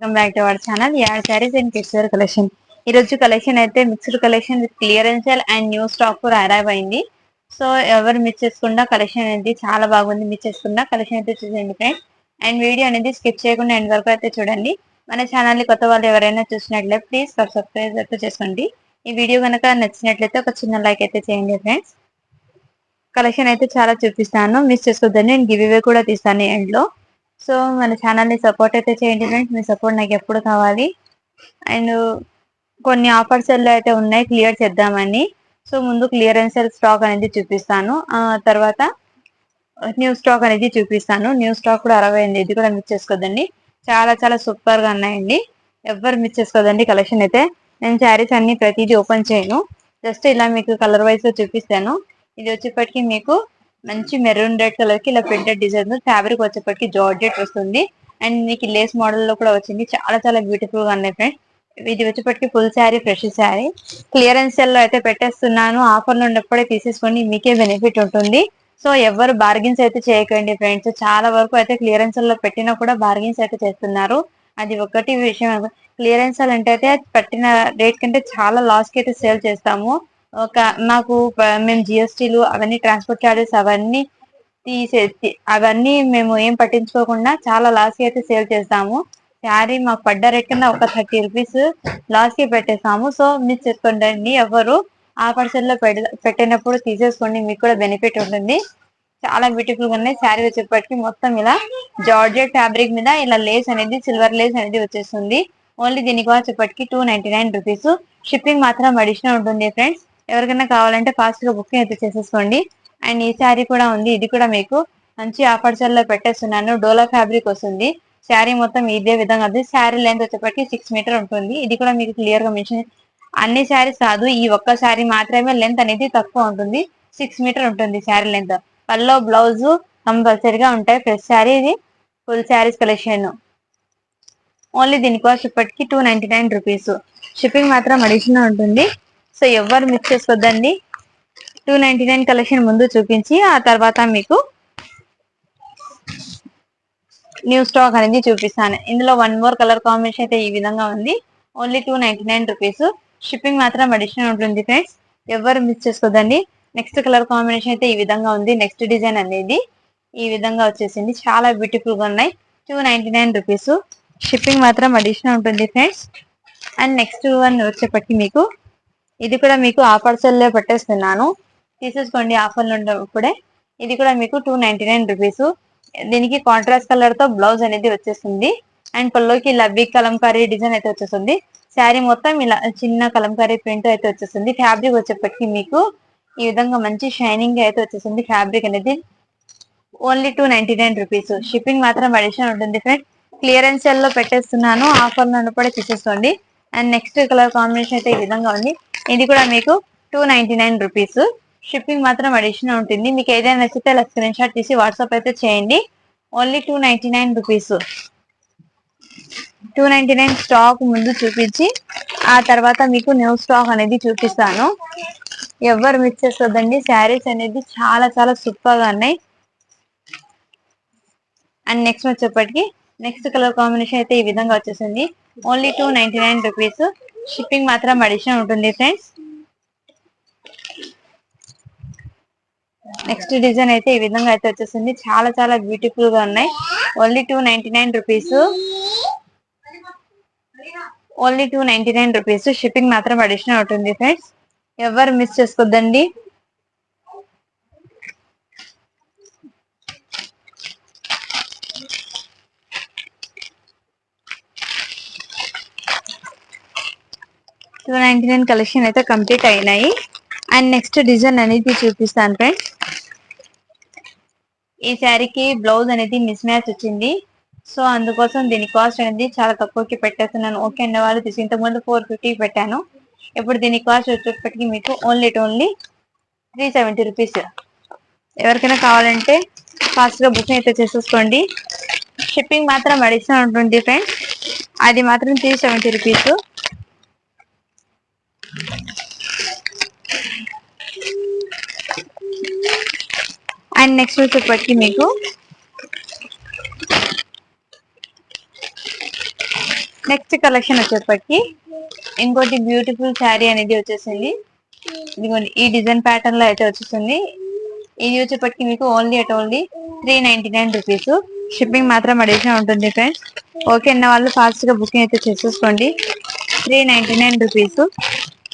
Welcome back to our channel. Add saris and kids wear collection. ఈ రోజు collection అయితే mixed collection with clearance sale and new stock కూడా arrive అయింది. So ఎవరు miss చేసుకుండా collection అనేది చాలా బాగుంది. మిస్ చేసుకున్న కలెక్షన్ అయితే చూసేయండి ఫ్రెండ్స్ అండ్ వీడియో అనేది స్కిప్ చేయకుండా ఎండ్ వరకు అయితే చూడండి. మన ఛానల్ని కొత్త వాళ్ళు ఎవరైనా చూసినట్లయితే ప్లీజ్ సబ్స్క్రైబ్ అయితే చేసుకోండి. ఈ వీడియో కనుక నచ్చినట్లయితే ఒక చిన్న లైక్ అయితే చేయండి ఫ్రెండ్స్ కలెక్షన్ అయితే చాలా చూపిస్తాను. మిస్ చేసుకోవద్దని నేను గివ్ ఇవే కూడా తీస్తాను ఎండ్లో సో మన ఛానల్ని సపోర్ట్ అయితే చేయండి ఫ్రెండ్స్. మీ సపోర్ట్ నాకు ఎప్పుడు కావాలి. అండ్ కొన్ని ఆఫర్స్ అయితే ఉన్నాయి. క్లియర్ చేద్దామని. సో ముందు క్లియరెన్స్ స్టాక్ అనేది చూపిస్తాను. తర్వాత న్యూ స్టాక్ అనేది చూపిస్తాను. న్యూ స్టాక్ కూడా అరవై ఎనిమిది ఇది కూడా మిస్ చేసుకోదండి. చాలా చాలా సూపర్గా ఉన్నాయండి. ఎవ్వరు మిస్ చేసుకోదండి కలెక్షన్ అయితే. నేను శారీస్ అన్ని ప్రతిదీ ఓపెన్ చేయను. జస్ట్ ఇలా మీకు కలర్ వైజ్లో చూపిస్తాను. ఇది వచ్చేప్పటికి మీకు మంచి మెరూన్ రెడ్ కలర్కి ఇలా ప్రింటెడ్ డిజైన్ ఫ్యాబ్రిక్ వచ్చేప్పటికి జార్జెట్ వస్తుంది. అండ్ మీకు లేస్ మోడల్లో కూడా వచ్చింది. చాలా చాలా బ్యూటిఫుల్గా ఉన్నాయి ఫ్రెండ్స్ ఇది వచ్చేప్పటికి full sari fresh sari clearance సెల్లో అయితే పెట్టేస్తున్నాను. ఆఫర్లో ఉన్నప్పుడే తీసేసుకొని మీకే బెనిఫిట్ ఉంటుంది. సో ఎవరు బార్గెన్స్ అయితే చేయకండి ఫ్రెండ్స్ చాలా వరకు అయితే క్లియరెన్స్లో పెట్టినా కూడా బార్గెన్స్ అయితే చేస్తున్నారు. అది ఒకటి విషయం. క్లియరెన్స్ అంటే అయితే పెట్టిన రేట్ కంటే చాలా లాస్కి అయితే సేల్ చేస్తాము. ఒక మాకు మేము జిఎస్టీలు అవన్నీ ట్రాన్స్పోర్ట్ చార్జెస్ అవన్నీ తీసే అవన్నీ మేము ఏం పట్టించుకోకుండా చాలా లాస్ అయితే సేల్ చేస్తాము శారీ మాకు పడ్డ రేట్ ఒక థర్టీ రూపీస్ లాస్ పెట్టేసాము. పెట్టేస్తాము సో మీరు చేసుకోండి ఎవరు ఆఫర్లో పెడ- పెట్టినప్పుడు తీసేసుకోండి మీకు కూడా బెనిఫిట్ ఉంటుంది. చాలా బ్యూటిఫుల్గా ఉన్నాయి శారీ వచ్చేప్పటికి మొత్తం ఇలా జార్జెట్ ఫ్యాబ్రిక్ మీద ఇలా లేస్ అనేది సిల్వర్ లేస్ అనేది వచ్చేస్తుంది. ఓన్లీ దీనికి వచ్చేప్పటికి two ninety nine rupees shipping మాత్రం అడిషనల్ ఉంటుంది ఫ్రెండ్స్ ఎవరికైనా కావాలంటే ఫాస్ట్గా బుకింగ్ అయితే చేసేసుకోండి. అండ్ ఈ శారీ కూడా ఉంది. ఇది కూడా మీకు మంచి ఆఫర్లో పెట్టేస్తున్నాను. డోలా ఫ్యాబ్రిక్ వస్తుంది. శారీ మొత్తం ఇదే విధంగా ఉంది. శారీ లెంత్ వచ్చేప్పటికి సిక్స్ మీటర్ ఉంటుంది. ఇది కూడా మీకు క్లియర్గా మెన్షన్ అన్ని శారీస్ కాదు. ఈ ఒక్క శారీ మాత్రమే లెంత్ అనేది తక్కువ ఉంటుంది. సిక్స్ మీటర్ ఉంటుంది శారీ లెంత్ పల్లో బ్లౌజ్ కంపల్సరీగా ఉంటాయి. ఫ్రెష్ శారీ ఇది. ఫుల్ శారీస్ కలెక్షన్ ఓన్లీ దీని కాస్ట్ ఇప్పటికి two ninety nine rupees shipping మాత్రం అడిషనల్ ఉంటుంది. సో ఎవరు మిస్ చేసుకోద్దండి. టూ నైన్టీ నైన్ కలెక్షన్ ముందు చూపించి ఆ తర్వాత మీకు న్యూ స్టాక్ అనేది చూపిస్తాను. ఇందులో వన్ మోర్ కలర్ కాంబినేషన్ అయితే ఈ విధంగా ఉంది. Only two ninety nine rupees shipping మాత్రం అడిషనల్ ఉంటుంది ఫ్రెండ్స్ ఎవరు మిస్ చేసుకోదండి నెక్స్ట్ కలర్ కాంబినేషన్ అయితే ఈ విధంగా ఉంది. నెక్స్ట్ డిజైన్ అనేది ఈ విధంగా వచ్చేసింది. చాలా బ్యూటిఫుల్గా ఉన్నాయి. Two ninety nine rupees shipping మాత్రం అడిషనల్ ఉంటుంది ఫ్రెండ్స్ అండ్ నెక్స్ట్ వన్ వచ్చేప్పటికి మీకు ఇది కూడా మీకు ఆఫర్ సెల్లో పెట్టేస్తున్నాను. తీసేసుకోండి ఆఫర్లు ఉన్నప్పుడే. ఇది కూడా మీకు టూ నైన్టీ నైన్ రూపీస్. దీనికి కాంట్రాస్ట్ కలర్తో బ్లౌజ్ అనేది వచ్చేస్తుంది. అండ్ పొల్లోకి ఇలా బిగ్ కలంకారీ డిజైన్ అయితే వచ్చేస్తుంది. శారీ మొత్తం ఇలా చిన్న కలంకారీ ప్రింట్ అయితే వచ్చేస్తుంది. ఫ్యాబ్రిక్ వచ్చేప్పటికి మీకు ఈ విధంగా మంచి షైనింగ్ అయితే వచ్చేసింది ఫ్యాబ్రిక్ అనేది. Only two ninety nine rupees shipping మాత్రం అడిషన్ ఉంటుంది ఫ్రెండ్ క్లియరెన్స్ సెల్లో పెట్టేస్తున్నాను. ఆఫర్ ఉన్నప్పుడే తీసేసుకోండి. అండ్ నెక్స్ట్ కలర్ కాంబినేషన్ అయితే ఈ విధంగా ఉంది. ఇది కూడా మీకు two ninety nine rupees shipping మాత్రం అడిషనల్ ఉంటుంది. మీకు ఏదైనా నచ్చితే అలా స్క్రీన్ షాట్ తీసి వాట్సాప్ అయితే చేయండి. Only two ninety nine rupees two ninety nine stock ముందు చూపించి ఆ తర్వాత మీకు న్యూ స్టాక్ అనేది చూపిస్తాను. ఎవరు మిస్ చేస్తుందండి? శారీస్ అనేది చాలా చాలా సూపర్గా ఉన్నాయి. అండ్ నెక్స్ట్ వచ్చేప్పటికి నెక్స్ట్ కలర్ కాంబినేషన్ అయితే ఈ విధంగా వచ్చేసింది. Only two ninety nine rupees shipping మాత్రం అడిషనల్ ఉంటుంది ఫ్రెండ్స్ నెక్స్ట్ డిజైన్ అయితే ఈ విధంగా అయితే వచ్చేసింది. చాలా చాలా బ్యూటిఫుల్గా ఉన్నాయి. Only two ninety nine rupees only two ninety nine rupees shipping మాత్రం అడిషనల్ ఉంటుంది ఫ్రెండ్స్ ఎవరు మిస్ చేసుకోద్దండి? టూ నైన్టీ నైన్ కలెక్షన్ అయితే కంప్లీట్ అయినాయి. అండ్ నెక్స్ట్ డిజైన్ అనేది చూపిస్తాను ఫ్రెండ్స్ ఈ శారీకి బ్లౌజ్ అనేది మిస్ మ్యాచ్ వచ్చింది. సో అందుకోసం దీని కాస్ట్ అనేది చాలా తక్కువకి పెట్టేస్తున్నాను. ఓకే అన్న వాళ్ళు తీసి ఇంతకుముందు ఫోర్ ఫిఫ్టీకి పెట్టాను. ఇప్పుడు దీని కాస్ట్ వచ్చేటప్పటికి మీకు only only three seventy rupees ఎవరికైనా కావాలంటే ఫాస్ట్గా బుకింగ్ అయితే చేసేసుకోండి. షిప్పింగ్ మాత్రం అడిషనల్ ఉంటుంది ఫ్రెండ్స్ అది మాత్రం three seventy rupees and next వచ్చేప్పటికి మీకు నెక్స్ట్ కలెక్షన్ వచ్చేప్పటికి ఇంకోటి బ్యూటిఫుల్ శారీ అనేది వచ్చేసింది. ఇదిగోండి ఈ డిజైన్ ప్యాటర్న్లో అయితే వచ్చేసింది. ఇది వచ్చేప్పటికి మీకు only at only three ninety nine rupees shipping మాత్రం అడిషనల్ ఉంటుంది ఫ్రెండ్స్ ఓకే అన్న వాళ్ళు ఫాస్ట్గా బుకింగ్ అయితే చేసేసుకోండి. Three ninety nine rupees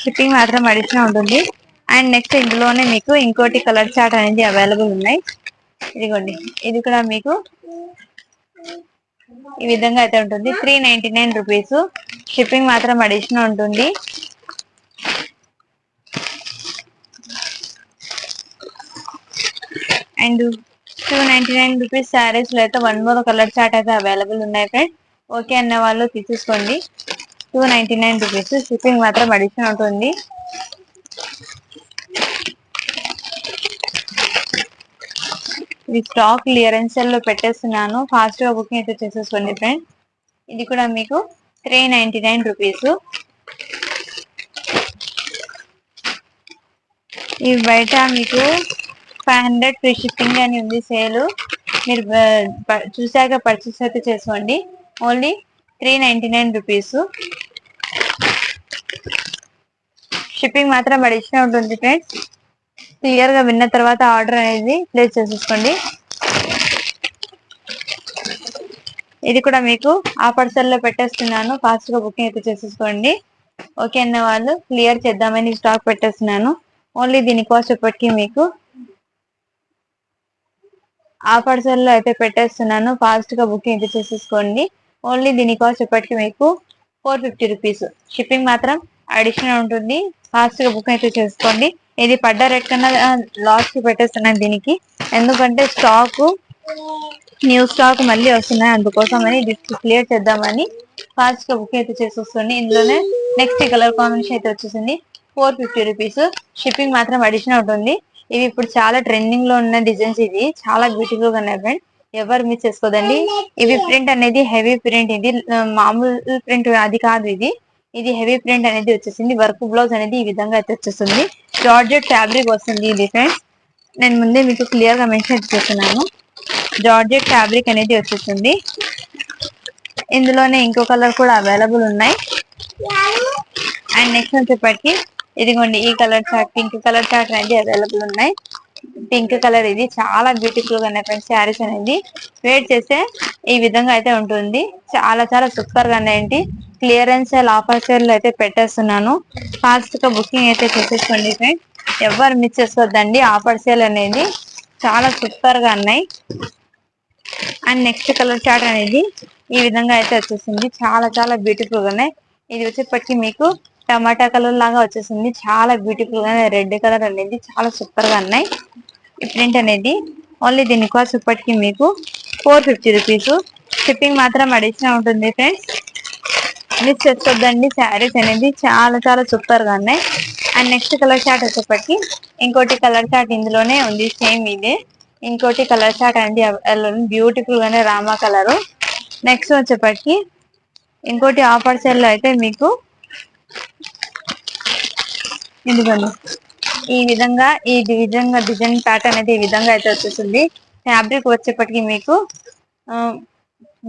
shipping మాత్రం అడిషనల్ ఉంటుంది. అండ్ నెక్స్ట్ ఇందులోనే మీకు ఇంకోటి కలర్ చార్ట్ అనేది అవైలబుల్ ఉన్నాయి. ఇదిగోండి ఇది కూడా మీకు ఈ విధంగా అయితే ఉంటుంది. Three ninety nine rupees shipping మాత్రం అడిషనల్ ఉంటుంది. And two ninety nine rupees శారీస్లో అయితే వన్ మోర్ కలర్ చార్ట్ అయితే అవైలబుల్ ఉన్నాయి ఫ్రెండ్ ఓకే అన్న వాళ్ళు తీసేసుకోండి. Two ninety nine rupees shipping మాత్రం అడిషన్ ఉంటుంది. ఇది స్టాక్ క్లియరెన్స్లో పెట్టేస్తున్నాను. ఫాస్ట్గా బుకింగ్ అయితే చేసేసుకోండి ఫ్రెండ్ ఇది కూడా మీకు త్రీ నైన్టీ నైన్ రూపీస్ ఇవి బయట మీకు ఫైవ్ హండ్రెడ్ ఫ్రీ షిప్పింగ్ అని ఉంది సేల్ మీరు చూశాక పర్చేస్ అయితే చేసుకోండి. Only three ninety nine rupees shipping మాత్రం అడిషనల్ ఉంటుంది ఫ్రెండ్స్ క్లియర్గా విన్న తర్వాత ఆర్డర్ అనేది ప్లేస్ చేసేసుకోండి. ఇది కూడా మీకు ఆ పెట్టేస్తున్నాను. ఫాస్ట్గా బుకింగ్ అయితే చేసేసుకోండి. ఓకే అన్న వాళ్ళు క్లియర్ చేద్దామని స్టాక్ పెట్టేస్తున్నాను. ఓన్లీ దీని కాస్ట్ ఇప్పటికీ మీకు ఆ అయితే పెట్టేస్తున్నాను. ఫాస్ట్గా బుకింగ్ అయితే చేసేసుకోండి. ఓన్లీ దీని కాస్ట్ ఇప్పటికీ మీకు ఫోర్ ఫిఫ్టీ రూపీస్. షిప్పింగ్ మాత్రం అడిషనల్ ఉంటుంది. ఫాస్ట్గా బుక్ అయితే చేసుకోండి. ఇది పడ్డ రేట్ కన్నా లాస్ట్ పెట్టేస్తున్నాను దీనికి. ఎందుకంటే స్టాక్ న్యూ స్టాక్ మళ్ళీ వస్తున్నాయి. అందుకోసం అని క్లియర్ చేద్దామని ఫాస్ట్గా బుక్ అయితే చేసేస్తుంది. ఇందులోనే నెక్స్ట్ కలర్ కాంబినేషన్ అయితే వచ్చేసింది. ఫోర్ ఫిఫ్టీ రూపీస్ షిప్పింగ్ మాత్రం అడిషనల్ ఉంటుంది. ఇవి ఇప్పుడు చాలా ట్రెండింగ్లో ఉన్న డిజైన్స్ ఇది చాలా బ్యూటిఫుల్గా ఉన్నాయి. ఫ్రెండ్ ఎవరు మిస్ చేసుకోదండి? ఇవి ప్రింట్ అనేది హెవీ ప్రింట్ ఇది. మామూలు ప్రింట్ అది కాదు ఇది. ఇది హెవీ ప్రింట్ అనేది వచ్చేసింది. వర్క్ బ్లౌజ్ అనేది ఈ విధంగా అయితే వచ్చేస్తుంది. జార్జెట్ ఫ్యాబ్రిక్ వస్తుంది ఇది ఫ్రెండ్స్. నేను ముందే మీకు క్లియర్గా మెన్షన్ చేస్తున్నాను. జార్జెట్ ఫ్యాబ్రిక్ అనేది వచ్చేస్తుంది ఇందులోనే ఇంకో కలర్ కూడా అవైలబుల్ ఉన్నాయి. అండ్ నెక్స్ట్ వచ్చేప్పటికి ఇదిగోండి ఈ colour chart pink colour chart అనేది అవైలబుల్ ఉన్నాయి. పింక్ కలర్ ఇది. చాలా బ్యూటిఫుల్గా ఉన్నాయి ఫ్రెండ్స్. శారీస్ అనేది వెయిట్ చేస్తే ఈ విధంగా అయితే ఉంటుంది. చాలా చాలా సూపర్గా ఉన్నాయండి క్లియరెన్స్ సేల్ ఆఫర్ సేల్ అయితే పెట్టేస్తున్నాను. ఫాస్ట్గా బుకింగ్ అయితే చేసేసుకోండి ఫ్రెండ్స్. ఎవరు మిస్ చేసుకోవద్దండి. ఆఫర్ సేల్ అనేది చాలా సూపర్గా ఉన్నాయి. అండ్ నెక్స్ట్ కలర్ చార్ట్ అనేది ఈ విధంగా అయితే వచ్చేసింది. చాలా చాలా బ్యూటిఫుల్గా ఉన్నాయి. ఇది వచ్చేప్పటికి మీకు టమాటా కలర్ లాగా వచ్చేసింది. చాలా బ్యూటిఫుల్గా రెడ్ కలర్ అనేది చాలా సూపర్గా ఉన్నాయి. ఈ ప్రింట్ అనేది ఓన్లీ దీని కాస్ట్ ఇప్పటికి మీకు ఫోర్ ఫిఫ్టీ రూపీస్ షిప్పింగ్ మాత్రం అడిషనల్ ఉంటుంది ఫ్రెండ్స్ మిస్ చేసుకోద్దండి శారీస్ అనేది చాలా చాలా సూపర్గా ఉన్నాయి. అండ్ నెక్స్ట్ కలర్ చార్ట్ వచ్చేప్పటికి ఇంకోటి కలర్ చార్ట్ ఇందులోనే ఉంది సేమ్ ఇదే. ఇంకోటి కలర్ చార్ట్ అనేది బ్యూటిఫుల్ గానే రామా కలర్ నెక్స్ట్ వచ్చేప్పటికి ఇంకోటి ఆఫర్ సెల్ అయితే మీకు ఇదిగోండి ఈ విధంగా ఈ విధంగా డిజైన్ ప్యాటర్న్ అయితే ఈ విధంగా అయితే వచ్చేస్తుంది ఫ్యాబ్రిక్ వచ్చేప్పటికి మీకు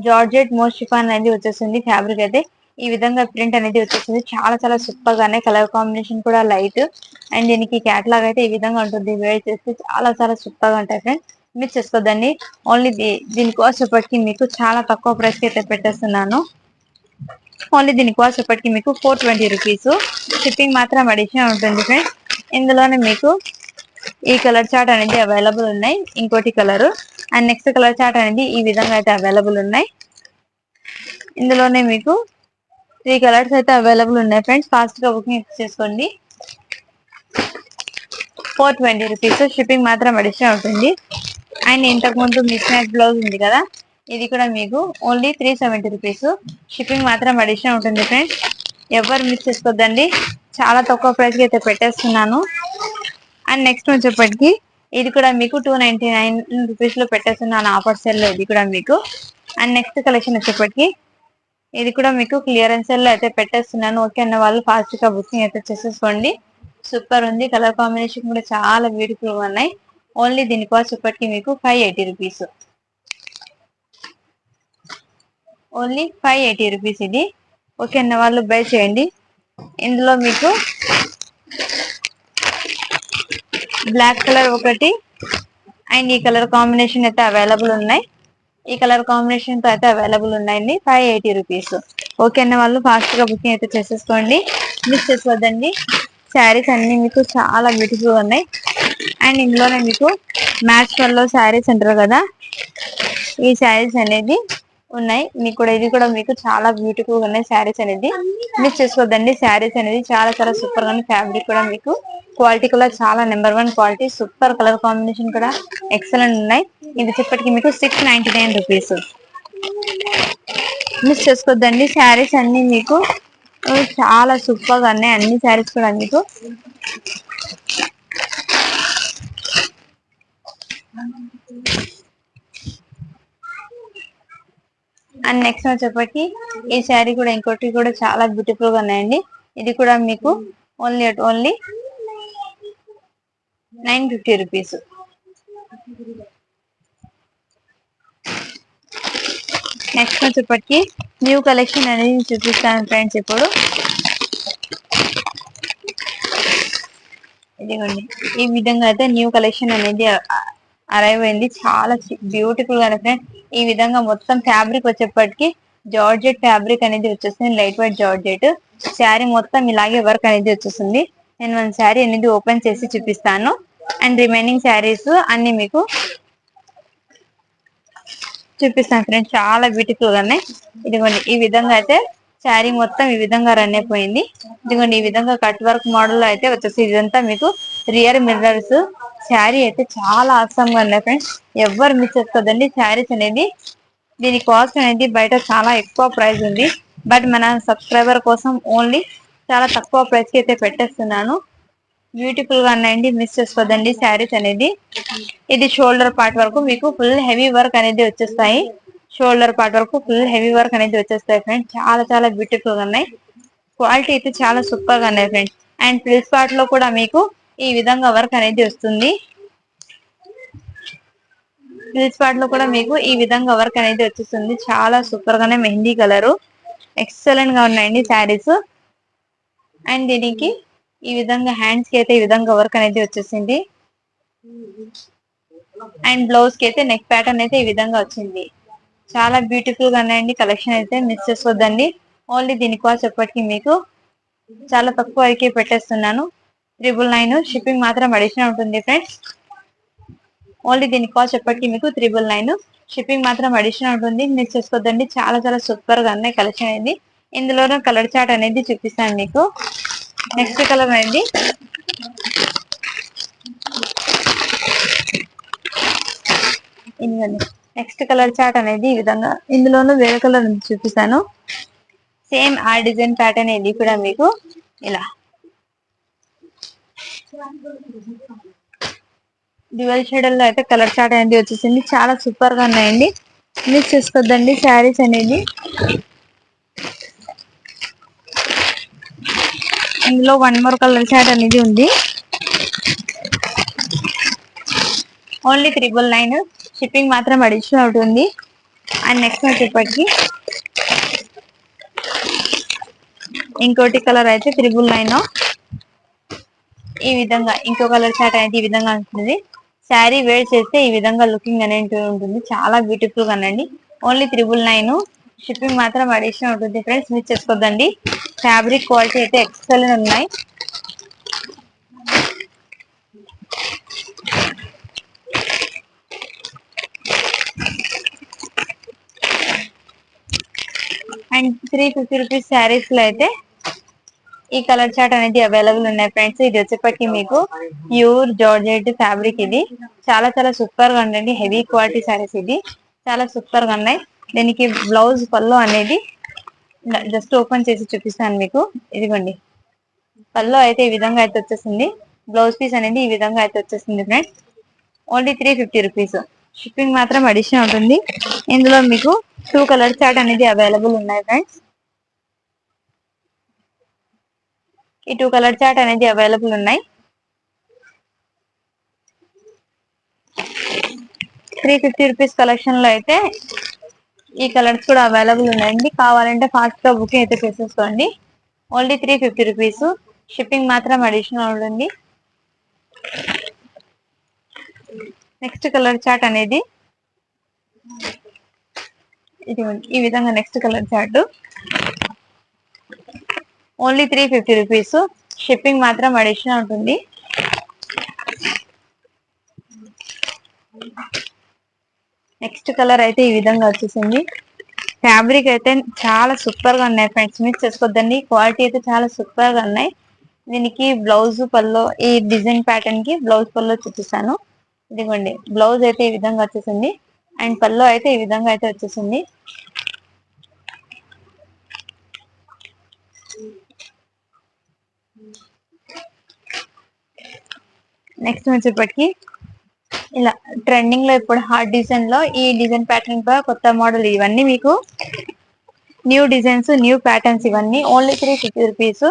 జార్జెట్ మోస్టిఫాన్ అనేది వచ్చేసింది ఫ్యాబ్రిక్ అయితే. ఈ విధంగా ప్రింట్ అనేది వచ్చేసింది. చాలా చాలా సూపర్ గానే కలర్ కాంబినేషన్ కూడా లైట్. అండ్ దీనికి క్యాట్లాగ్ అయితే ఈ విధంగా ఉంటుంది. వేర్ చేస్తే చాలా చాలా సూపర్గా ఉంటాయి ఫ్రెండ్స్ మీరు చేసుకోదండి ఓన్లీ దీని కోసం మీకు చాలా తక్కువ ప్రైస్ అయితే పెట్టేస్తున్నాను. ఓన్లీ దీని కాస్ట్ ఇప్పటికి మీకు ఫోర్ ట్వంటీ రూపీస్. షిప్పింగ్ మాత్రం అడిషనల్ ఉంటుంది ఫ్రెండ్స్ ఇందులోనే మీకు ఈ కలర్ చార్ట్ అనేది అవైలబుల్ ఉన్నాయి. ఇంకోటి colour and next colour chart అనేది ఈ విధంగా అయితే అవైలబుల్ ఉన్నాయి. ఇందులోనే మీకు త్రీ కలర్స్ అయితే అవైలబుల్ ఉన్నాయి ఫ్రెండ్స్ ఫాస్ట్గా బుకింగ్ చేసుకోండి. ఫోర్ ట్వంటీ రూపీస్ షిప్పింగ్ మాత్రం అడిషనల్ ఉంటుంది. అండ్ ఇంతకు ముందు మిస్ మ్యాచ్ బ్లౌజ్ ఉంది కదా? ఇది కూడా మీకు only three seventy rupees shipping మాత్రం అడిషనల్ ఉంటుంది ఫ్రెండ్స్ ఎవరు మిస్ చేసుకోవద్దండి చాలా తక్కువ ప్రైస్కి అయితే పెట్టేస్తున్నాను. అండ్ నెక్స్ట్ వచ్చేప్పటికి ఇది కూడా మీకు టూ నైన్టీ నైన్ రూపీస్లో పెట్టేస్తున్నాను. ఆఫర్ సెల్లో ఇది కూడా మీకు. అండ్ నెక్స్ట్ కలెక్షన్ వచ్చేప్పటికి ఇది కూడా మీకు క్లియరెన్స్లో అయితే పెట్టేస్తున్నాను. ఓకే అన్న వాళ్ళు ఫాస్ట్గా బుకింగ్ అయితే చేసేసుకోండి. సూపర్ ఉంది. కలర్ కాంబినేషన్ కూడా చాలా బ్యూటిఫుల్గా ఉన్నాయి. ఓన్లీ దీని కాస్ట్ ఇప్పటికి మీకు five eighty rupees only five eighty rupees ఇది. ఓకే అన్న వాళ్ళు బై చేయండి. ఇందులో మీకు బ్లాక్ కలర్ ఒకటి అండ్ ఈ కలర్ కాంబినేషన్ అయితే అవైలబుల్ ఉన్నాయి. ఈ కలర్ కాంబినేషన్తో అయితే అవైలబుల్ ఉన్నాయండి. Five eighty rupees. ఓకే అన్న వాళ్ళు ఫాస్ట్గా బుకింగ్ అయితే చేసేసుకోండి. మిస్ చేసుకోవద్దండి. శారీస్ అన్ని మీకు చాలా బ్యూటిఫుల్ ఉన్నాయి. అండ్ ఇందులోనే మీకు మ్యాచ్లో శారీస్ అంటారు కదా ఈ శారీస్ అనేది ఉన్నాయి. మీకు కూడా ఇది కూడా మీకు చాలా బ్యూటిఫుల్గా ఉన్నాయి శారీస్ అనేది మిస్ చేసుకోవద్దండి. శారీస్ అనేది చాలా చాలా సూపర్గా ఫ్యాబ్రిక్ కూడా మీకు. క్వాలిటీ కూడా చాలా number one quality super colour combination కూడా ఎక్సలెంట్ ఉన్నాయి. ఇది చెప్పటికి మీకు six ninety nine rupees miss చేసుకోవద్దండి. శారీస్ అన్ని మీకు చాలా సూపర్గా ఉన్నాయి. అన్ని శారీస్ కూడా మీకు. అండ్ నెక్స్ట్ వచ్చేప్పటికి ఈ శారీ కూడా ఇంకోటి కూడా చాలా బ్యూటిఫుల్గా ఉన్నాయండి. ఇది కూడా మీకు only at only nine fifty rupees next వచ్చేప్పటికి న్యూ కలెక్షన్ అనేది చూపిస్తాను ఫ్రెండ్స్ ఇప్పుడు. ఇదిగోండి. ఈ విధంగా అయితే న్యూ కలెక్షన్ అనేది అరైవ్ అయింది. చాలా బ్యూటిఫుల్గా ఫ్రెండ్స్ ఈ విధంగా మొత్తం ఫ్యాబ్రిక్ వచ్చేప్పటికి జార్జెట్ ఫ్యాబ్రిక్ అనేది వచ్చేస్తుంది. లైట్ వైట్ జార్జెట్ శారీ మొత్తం ఇలాగే వర్క్ అనేది వచ్చేస్తుంది. నేను మన శారీ అనేది ఓపెన్ చేసి చూపిస్తాను. అండ్ రిమైనింగ్ శారీస్ అన్ని మీకు చూపిస్తాను ఫ్రెండ్స్ చాలా బ్యూటిఫుల్గా ఉన్నాయి. ఇదిగోండి ఈ విధంగా అయితే శారీ మొత్తం ఈ విధంగా రన్ అయిపోయింది. ఇదిగోండి ఈ విధంగా కట్ వర్క్ మోడల్లో అయితే వచ్చేసి ఇదంతా మీకు రియర్ మిర్రర్స్ శారీ అయితే చాలా ఆసంగా ఉన్నాయి ఫ్రెండ్స్ ఎవరు మిస్ చేసుకోదండి శారీస్ అనేది. దీని కాస్ట్ అనేది బయట చాలా ఎక్కువ ప్రైస్ ఉంది. బట్ మన సబ్స్క్రైబర్ కోసం ఓన్లీ చాలా తక్కువ ప్రైస్కి అయితే పెట్టేస్తున్నాను. బ్యూటిఫుల్గా ఉన్నాయండి మిస్ చేసుకోదండి శారీస్ అనేది. ఇది షోల్డర్ పార్ట్ వరకు మీకు ఫుల్ హెవీ వర్క్ అనేది వచ్చేస్తాయి. షోల్డర్ పార్ట్ వరకు ఫుల్ హెవీ వర్క్ అనేది వచ్చేస్తాయి ఫ్రెండ్స్ చాలా చాలా బ్యూటిఫుల్గా ఉన్నాయి. క్వాలిటీ అయితే చాలా సూపర్గా ఉన్నాయి ఫ్రెండ్స్ అండ్ ప్రిల్స్ పార్ట్లో కూడా మీకు ఈ విధంగా వర్క్ అనేది వస్తుంది. ప్రిల్స్ పార్ట్లో కూడా మీకు ఈ విధంగా వర్క్ అనేది వచ్చేస్తుంది. చాలా సూపర్ గానే మెహందీ కలర్. ఎక్సలెంట్గా ఉన్నాయండి శారీస్. అండ్ దీనికి ఈ విధంగా హ్యాండ్స్కి అయితే ఈ విధంగా వర్క్ అనేది వచ్చేసింది. అండ్ బ్లౌజ్కి అయితే నెక్ ప్యాటర్న్ అయితే ఈ విధంగా వచ్చింది. చాలా బ్యూటిఫుల్గా ఉన్నాయండి కలెక్షన్ అయితే. మిస్ చేసుకోవద్దండి. ఓన్లీ దీని కాస్ట్ ఎప్పటికీ మీకు చాలా తక్కువ వరకే పెట్టేస్తున్నాను. త్రిబుల్ నైన్ షిప్పింగ్ మాత్రం అడిషనల్ ఉంటుంది ఫ్రెండ్స్ ఓన్లీ దీని కాస్ట్ ఎప్పటికీ మీకు త్రిబుల్ నైన్ షిప్పింగ్ మాత్రం అడిషనల్ ఉంటుంది. మీరు చూసుకోద్దండి చాలా చాలా సూపర్గా ఉన్నాయి కలెక్షన్ అనేది. ఇందులోనూ కలర్ చాట్ అనేది చూపిస్తాను మీకు. నెక్స్ట్ కలర్ అండి. నెక్స్ట్ కలర్ చార్ట్ అనేది ఈ విధంగా ఇందులోనూ వేరే కలర్ చూపిస్తాను. సేమ్ ఆ డిజైన్ ప్యాటర్న్ ఇది కూడా మీకు. ఇలా. డ్యువల్ షేడల్లో అయితే కలర్ చార్ట్ అనేది వచ్చేసింది. చాలా సూపర్గా ఉన్నాయండి. మిస్ చేసుకోద్దండి శారీస్ అనేది. ఇందులో వన్ మోర్ కలర్ చాట్ అనేది ఉంది. ఓన్లీ త్రిబుల్ నైన్ షిప్పింగ్ మాత్రం అడిషనల్ అవుతుంది అండ్ నెక్స్ట్ వచ్చేప్పటికి ఇంకోటి కలర్ అయితే త్రిబుల్ నైన్ ఈ విధంగా ఇంకో కలర్ షార్ట్ అనేది ఈ విధంగా ఉంటుంది. శారీ వేర్ చేస్తే ఈ విధంగా లుకింగ్ అనేది ఉంటుంది. చాలా బ్యూటిఫుల్గా అండి ఓన్లీ త్రిబుల్ నైన్ షిప్పింగ్ మాత్రం అడిషనల్ ఉంటుంది. ఫ్రెండ్స్ మీరు చేసుకోద్దండి ఫ్యాబ్రిక్ క్వాలిటీ అయితే ఎక్సలెంట్ ఉన్నాయి. అండ్ త్రీ ఫిఫ్టీ రూపీస్ శారీస్లో అయితే ఈ కలర్ చార్ట్ అనేది అవైలబుల్ ఉన్నాయి ఫ్రెండ్స్. ఇది వచ్చేప్పటికి మీకు ప్యూర్ జార్జెట్ ఫ్యాబ్రిక్ ఇది. చాలా చాలా సూపర్గా ఉండండి హెవీ క్వాలిటీ సారీస్ ఇది. చాలా సూపర్గా ఉన్నాయి. దీనికి బ్లౌజ్ పల్లో అనేది జస్ట్ ఓపెన్ చేసి చూపిస్తాను మీకు. ఇదిగోండి. పల్లో అయితే ఈ విధంగా అయితే వచ్చేసింది. బ్లౌజ్ పీస్ అనేది ఈ విధంగా అయితే వచ్చేసింది friends. Only three fifty rupees. Shipping మాత్రం అడిషన్ ఉంటుంది. ఇందులో మీకు టూ కలర్ చార్ట్ అనేది అవైలబుల్ ఉన్నాయి ఫ్రెండ్స్. ఈ టూ కలర్ చార్ట్ అనేది అవైలబుల్ ఉన్నాయి. త్రీ ఫిఫ్టీ రూపీస్ కలెక్షన్లో అయితే ఈ కలర్స్ కూడా అవైలబుల్ ఉన్నాయండి. కావాలంటే ఫాస్ట్గా బుకింగ్ అయితే చేసేసుకోండి. Only three fifty rupees shipping మాత్రం అడిషనల్ ఉంటుంది. నెక్స్ట్ కలర్ చాట్ అనేది ఇది ఈ విధంగా next colour chart only three fifty rupees. Shipping మాత్రం అడిషనల్ ఉంటుంది. నెక్స్ట్ కలర్ అయితే ఈ విధంగా వచ్చేసింది. ఫ్యాబ్రిక్ అయితే చాలా సూపర్గా ఉన్నాయి ఫ్రెండ్స్. మిస్ చేసుకోవద్దండి క్వాలిటీ అయితే చాలా సూపర్గా ఉన్నాయి. దీనికి బ్లౌజ్ పల్లో ఈ డిజైన్ ప్యాటర్న్కి బ్లౌజ్ పల్లో చూపిస్తాను. ఇదిగోండి బ్లౌజ్ అయితే ఈ విధంగా వచ్చేసింది. అండ్ పల్లో అయితే ఈ విధంగా అయితే వచ్చేసింది. నెక్స్ట్ వచ్చేప్పటికి ఇలా ట్రెండింగ్లో ఇప్పుడు హార్ట్ డిజైన్లో ఈ డిజైన్ ప్యాటర్న్ కొత్త మోడల్ ఇవన్నీ మీకు న్యూ డిజైన్స్ న్యూ ప్యాటర్న్స్ ఇవన్నీ only three fifty rupees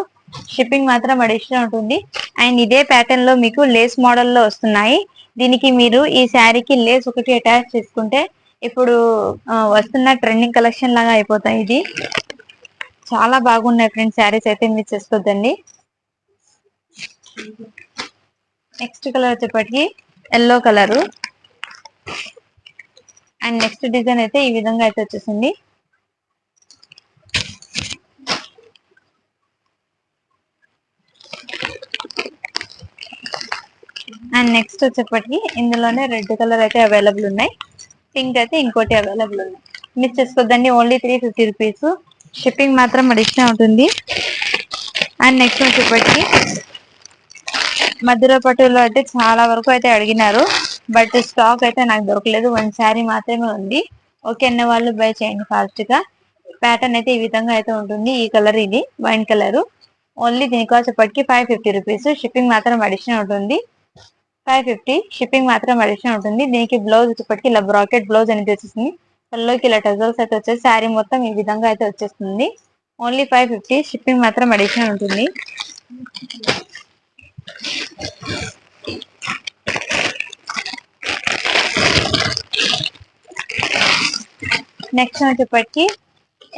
shipping మాత్రం అడిషనల్ ఉంటుంది. అండ్ ఇదే ప్యాటర్న్లో మీకు లేస్ మోడల్లో వస్తున్నాయి. దీనికి మీరు ఈ శారీకి లేస్ ఒకటి అటాచ్ చేసుకుంటే ఇప్పుడు వస్తున్న ట్రెండింగ్ కలెక్షన్ లాగా అయిపోతాయి ఇది. చాలా బాగున్నాయి ఫ్రెండ్స్ శారీస్ అయితే మీరు చేసుకోవద్దండి. నెక్స్ట్ కలర్ వచ్చేప్పటికి yellow colour and next design అయితే ఈ విధంగా అయితే వచ్చేసింది. అండ్ నెక్స్ట్ వచ్చేప్పటికి ఇందులోనే రెడ్ కలర్ అయితే అవైలబుల్ ఉన్నాయి. పింక్ అయితే ఇంకోటి అవైలబుల్ ఉన్నాయి. Miss చేసుకోద్దండి only three fifty rupees shipping మాత్రం అడిషనల్ ఉంటుంది. అండ్ నెక్స్ట్ వచ్చేప్పటికి మధుర పట్టులో అయితే చాలా వరకు అయితే అడిగినారు. బట్ స్టాక్ అయితే నాకు దొరకలేదు. వన్ శారీ మాత్రమే ఉంది. ఓకే అన్న వాళ్ళు బై చేయండి ఫాస్ట్గా ప్యాటర్న్ అయితే ఈ విధంగా అయితే ఉంటుంది. ఈ కలర్ ఇది వైన్ కలర్. ఓన్లీ దీనికి వచ్చేప్పటికి ఫైవ్ ఫిఫ్టీ రూపీస్. షిప్పింగ్ మాత్రం అడిషన్ ఉంటుంది. ఫైవ్ ఫిఫ్టీ షిప్పింగ్ మాత్రం అడిషన్ ఉంటుంది. దీనికి బ్లౌజ్ వచ్చేప్పటికి ఇలా బ్రాకెట్ బ్లౌజ్ అనేది వచ్చేసింది. పల్లోకి ఇలా టజల్స్ అయితే వచ్చేసి శారీ మొత్తం ఈ విధంగా అయితే వచ్చేస్తుంది. ఓన్లీ ఫైవ్ ఫిఫ్టీ షిప్పింగ్ మాత్రం అడిషన్ ఉంటుంది. నెక్స్ట్ వచ్చేప్పటికి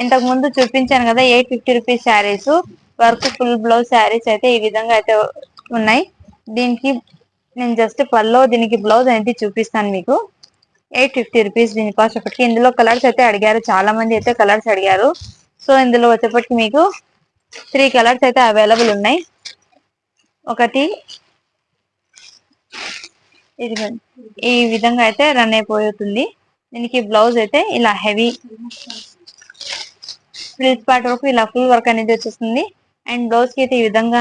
ఇంతకు ముందు చూపించాను కదా eight fifty rupees saris work full blouse saris అయితే ఈ విధంగా అయితే ఉన్నాయి. దీనికి నేను జస్ట్ పల్లో దీనికి బ్లౌజ్ అనేది చూపిస్తాను మీకు. ఎయిట్ ఫిఫ్టీ రూపీస్ దీని కాస్ట్ ఒకటి ఇందులో కలర్స్ అయితే అడిగారు చాలా మంది అయితే కలర్స్ అడిగారు. సో ఇందులో వచ్చేప్పటికి మీకు త్రీ కలర్స్ అయితే అవైలబుల్ ఉన్నాయి. ఒకటి. ఇది ఈ విధంగా అయితే రన్ అయిపోతుంది. దీనికి బ్లౌజ్ అయితే ఇలా హెవీ ఫ్రిల్స్ పార్ట్ వరకు ఇలా ఫుల్ వర్క్ అనేది వచ్చేస్తుంది. అండ్ బ్లౌజ్కి అయితే ఈ విధంగా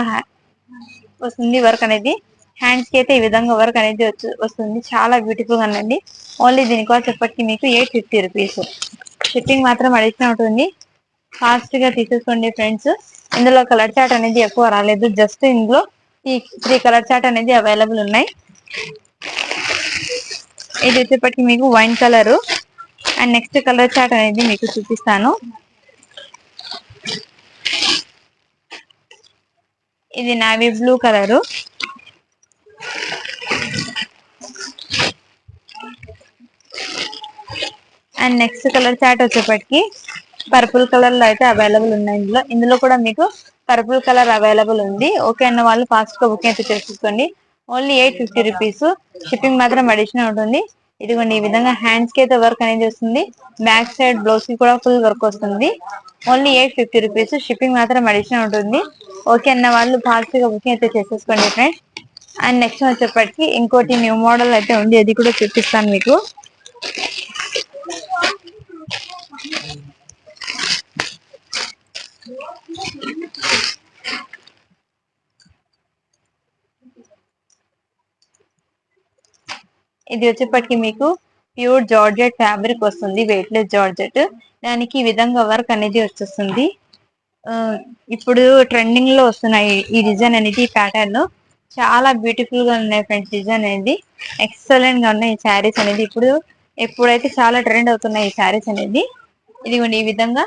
వస్తుంది వర్క్ అనేది. హ్యాండ్స్కి అయితే ఈ విధంగా వర్క్ అనేది వచ్చి- వస్తుంది. చాలా బ్యూటిఫుల్గా ఉందండి. ఓన్లీ దీని కాస్ట్ ఎప్పటికీ మీకు ఎయిట్ ఫిఫ్టీ రూపీస్ షిప్పింగ్ మాత్రం అడిషనల్ ఉంటుంది. ఫాస్ట్గా తీసేసుకోండి ఫ్రెండ్స్ ఇందులో కలర్ చాట్ అనేది ఎక్కువ రాలేదు. జస్ట్ ఇందులో ఈ త్రీ కలర్ చాట్ అనేది అవైలబుల్ ఉన్నాయి. ఇది వచ్చేప్పటికి మీకు wine colour and next colour chart అనేది మీకు చూపిస్తాను. ఇది navy blue colour and next colour chart వచ్చేప్పటికి పర్పుల్ కలర్లో అయితే అవైలబుల్ ఉన్నాయి. ఇందులో ఇందులో కూడా మీకు పర్పుల్ కలర్ అవైలబుల్ ఉంది. ఓకే అన్న వాళ్ళు ఫాస్ట్గా బుకింగ్ అయితే చేసుకోండి only eight fifty rupees shipping మాత్రం అడిషనల్ ఉంటుంది. ఇదిగోండి ఈ విధంగా హ్యాండ్స్కి అయితే వర్క్ అనేది వస్తుంది. బ్యాక్ సైడ్ బ్లౌజ్కి కూడా ఫుల్ వర్క్ వస్తుంది. Only eight fifty rupees shipping మాత్రం అడిషనల్ ఉంటుంది. ఓకే అన్న వాళ్ళు ఫాస్ట్గా బుకింగ్ అయితే చేసేసుకోండి ఫ్రెండ్స్ అండ్ నెక్స్ట్ వచ్చేప్పటికి ఇంకోటి న్యూ మోడల్ అయితే ఉంది. అది కూడా చూపిస్తాను మీకు. ఇది వచ్చేప్పటికి మీకు ప్యూర్ జార్జెట్ ఫ్యాబ్రిక్ వస్తుంది వెయిట్లెస్ జార్జెట్. దానికి ఈ విధంగా వర్క్ అనేది వచ్చేస్తుంది. ఇప్పుడు ట్రెండింగ్లో వస్తున్నాయి ఈ డిజైన్ అనేది ఈ ప్యాటర్న్ చాలా బ్యూటిఫుల్గా ఉన్నాయి ఫ్రెండ్స్ డిజైన్ అనేది. ఎక్సలెంట్గా ఉన్నాయి ఈ శారీస్ అనేది. ఇప్పుడు ఎప్పుడైతే చాలా ట్రెండ్ అవుతున్నాయి ఈ శారీస్ అనేది ఇదిగోండి ఈ విధంగా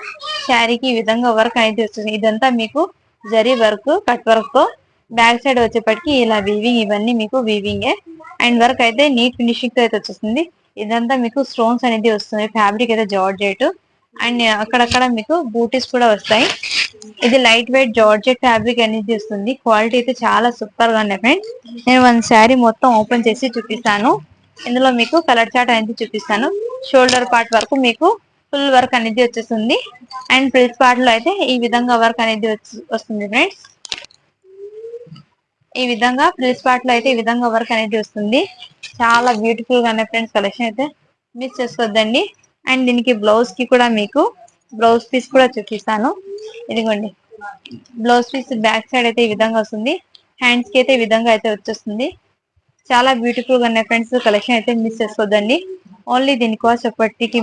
శారీకి ఈ విధంగా వర్క్ అనేది వస్తుంది. ఇదంతా మీకు జరీ వర్క్ కట్ వర్క్తో బ్యాక్ సైడ్ వచ్చేప్పటికి ఇలా వీవింగ్ ఇవన్నీ మీకు వీవింగే అండ్ వర్క్ అయితే నీట్ ఫినిషింగ్తో అయితే వచ్చేస్తుంది. ఇదంతా మీకు స్టోన్స్ అనేది వస్తుంది ఫ్యాబ్రిక్ అయితే జార్జెట్. అండ్ అక్కడక్కడ మీకు బూటీస్ కూడా వస్తాయి. ఇది లైట్ వెయిట్ జార్జెట్ ఫ్యాబ్రిక్ అనేది వస్తుంది. క్వాలిటీ అయితే చాలా సూపర్గా ఉన్నాయి ఫ్రెండ్స్ నేను వన్ శారీ మొత్తం ఓపెన్ చేసి చూపిస్తాను. ఇందులో మీకు కలర్ చార్ట్ అనేది చూపిస్తాను. షోల్డర్ పార్ట్ వరకు మీకు ఫుల్ వర్క్ అనేది వచ్చేస్తుంది. అండ్ ఫ్రిల్స్ పార్ట్లో అయితే ఈ విధంగా వర్క్ అనేది వస్తుంది ఫ్రెండ్స్. ఈ విధంగా ఫ్రిల్స్ పార్ట్లో అయితే ఈ విధంగా వర్క్ అనేది వస్తుంది. చాలా బ్యూటిఫుల్గా ఉన్నాయి ఫ్రెండ్స్ కలెక్షన్ అయితే మిస్ చేసుకోవద్దండి. అండ్ దీనికి బ్లౌజ్కి కూడా మీకు బ్లౌజ్ పీస్ కూడా చూపిస్తాను. ఇదిగోండి. బ్లౌజ్ పీస్ బ్యాక్ సైడ్ అయితే ఈ విధంగా వస్తుంది. హ్యాండ్స్కి అయితే ఈ విధంగా అయితే వచ్చేస్తుంది. చాలా బ్యూటిఫుల్గా ఉన్నాయి ఫ్రెండ్స్ కలెక్షన్ అయితే మిస్ చేసుకోవద్దండి. ఓన్లీ దీని కాస్ట్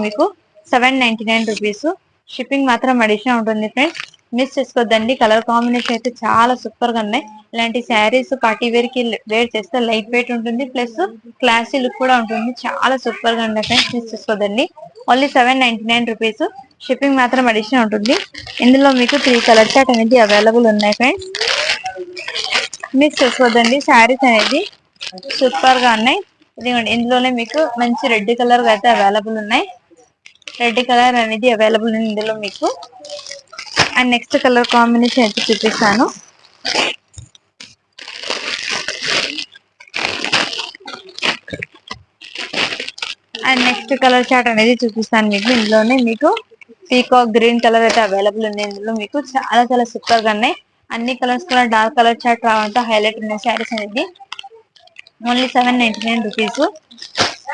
మీకు seven ninety nine rupees shipping మాత్రం అడిషనల్ ఉంటుంది ఫ్రెండ్స్ మిస్ చేసుకోవద్దండి కలర్ కాంబినేషన్ అయితే చాలా సూపర్గా ఉన్నాయి. ఇలాంటి శారీస్ పార్టీ వేర్కి వేర్ చేస్తే లైట్ వెయిట్ ఉంటుంది. ప్లస్ క్లాసీ లుక్ కూడా ఉంటుంది. చాలా సూపర్గా ఉన్నాయి ఫ్రెండ్స్ మిస్ చేసుకోవద్దండి only seven ninety nine rupees shipping మాత్రం అడిషనల్ ఉంటుంది. ఇందులో మీకు త్రీ కలర్ చార్ట్ అనేది అవైలబుల్ ఉన్నాయి ఫ్రెండ్స్ మిస్ చేసుకోవద్దండి శారీస్ అనేది సూపర్గా ఉన్నాయి. ఇదిగోండి. ఇందులోనే మీకు మంచి రెడ్ కలర్ అయితే అవైలబుల్ ఉన్నాయి. రెడ్ కలర్ అనేది అవైలబుల్ ఉంది ఇందులో మీకు. అండ్ నెక్స్ట్ కలర్ కాంబినేషన్ అయితే చూపిస్తాను. అండ్ నెక్స్ట్ కలర్ చార్ట్ అనేది చూపిస్తాను మీకు. ఇందులోనే మీకు పీకాక్ గ్రీన్ కలర్ అయితే అవైలబుల్ ఉంది ఇందులో మీకు. చాలా చాలా సూపర్గా ఉన్నాయి. అన్ని కలర్స్ కూడా డార్క్ కలర్ చార్ట్ రావడంతో హైలైట్ ఉన్న శారీస్ అనేది only seven ninety nine rupees.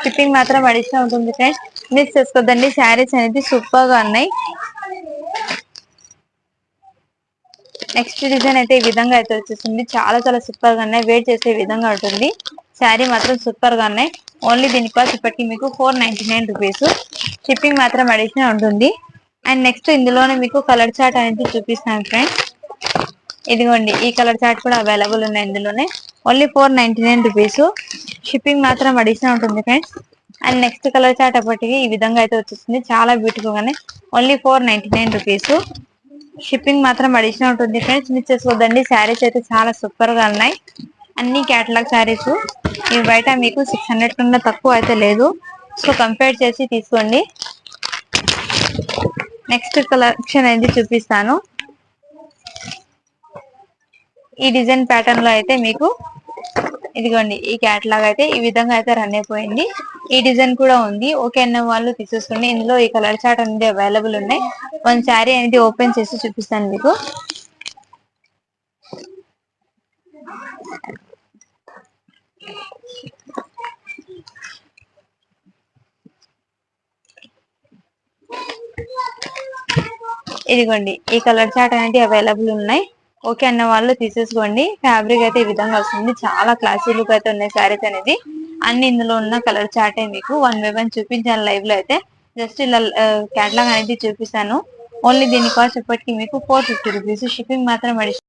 Shipping మాత్రం అడిషనల్ ఉంటుంది ఫ్రెండ్స్. మిస్ చేసుకోదండి. శారీస్ అనేది సూపర్గా ఉన్నాయి. నెక్స్ట్ డిజైన్ అయితే ఈ విధంగా అయితే వచ్చేసింది. చాలా చాలా సూపర్గా ఉన్నాయి వెయిట్ చేసే విధంగా ఉంటుంది. శారీ మాత్రం సూపర్గా ఉన్నాయి. ఓన్లీ దీని కాస్ట్ ఇప్పటికి మీకు four ninety nine rupees shipping మాత్రం అడిషనల్ ఉంటుంది. అండ్ నెక్స్ట్ ఇందులోనే మీకు కలర్ చార్ట్ అనేది చూపిస్తాను ఫ్రెండ్స్ ఇదిగోండి. ఈ కలర్ చార్ట్ కూడా అవైలబుల్ ఉన్నాయి ఇందులోనే. Only four ninety nine rupees shipping మాత్రం అడిషనల్ ఉంటుంది friends and next colour chart అప్పటికి ఈ విధంగా అయితే వచ్చేసింది. చాలా బ్యూటిఫుల్ గానే. Only four ninety nine rupees shipping మాత్రం అడిషనల్ ఉంటుంది ఫ్రెండ్స్ మిస్ చేసుకోవద్దండి. శారీస్ అయితే చాలా సూపర్గా ఉన్నాయి. అన్ని క్యాటలాగ్ శారీస్ ఇవి బయట మీకు సిక్స్ హండ్రెడ్ కన్నా తక్కువ అయితే లేదు. సో కంపేర్ చేసి తీసుకోండి. నెక్స్ట్ కలెక్షన్ అనేది చూపిస్తాను. ఈ డిజైన్ ప్యాటర్న్లో అయితే మీకు ఇదిగోండి ఈ క్యాటలాగ్ అయితే ఈ విధంగా అయితే రన్ అయిపోయింది. ఈ డిజైన్ కూడా ఉంది. ఓకే అన్న వాళ్ళు తీసేసుకోండి. ఇందులో ఈ కలర్ చార్ట్ అనేది అవైలబుల్ ఉన్నాయి. వన్ శారీ అనేది ఓపెన్ చేసి చూపిస్తాను మీకు. ఇదిగోండి ఈ కలర్ చార్ట్ అనేది అవైలబుల్ ఉన్నాయి. ఓకే అన్న వాళ్ళు తీసేసుకోండి. ఫ్యాబ్రిక్ అయితే ఈ విధంగా వస్తుంది. చాలా క్లాసీ లుక్ అయితే ఉన్నాయి శారీస్ అనేది. అన్ని ఇందులో ఉన్న కలర్ చార్ట్ మీకు. వన్ బై వన్ చూపించాను లైవ్లో అయితే. జస్ట్ ఇలా క్యాటలాగ్ అనేది చూపిస్తాను. ఓన్లీ దీని కాస్ట్ ఇప్పటికి మీకు ఫోర్ ఫిఫ్టీ రూపీస్ షిప్పింగ్ మాత్రం అడిషన్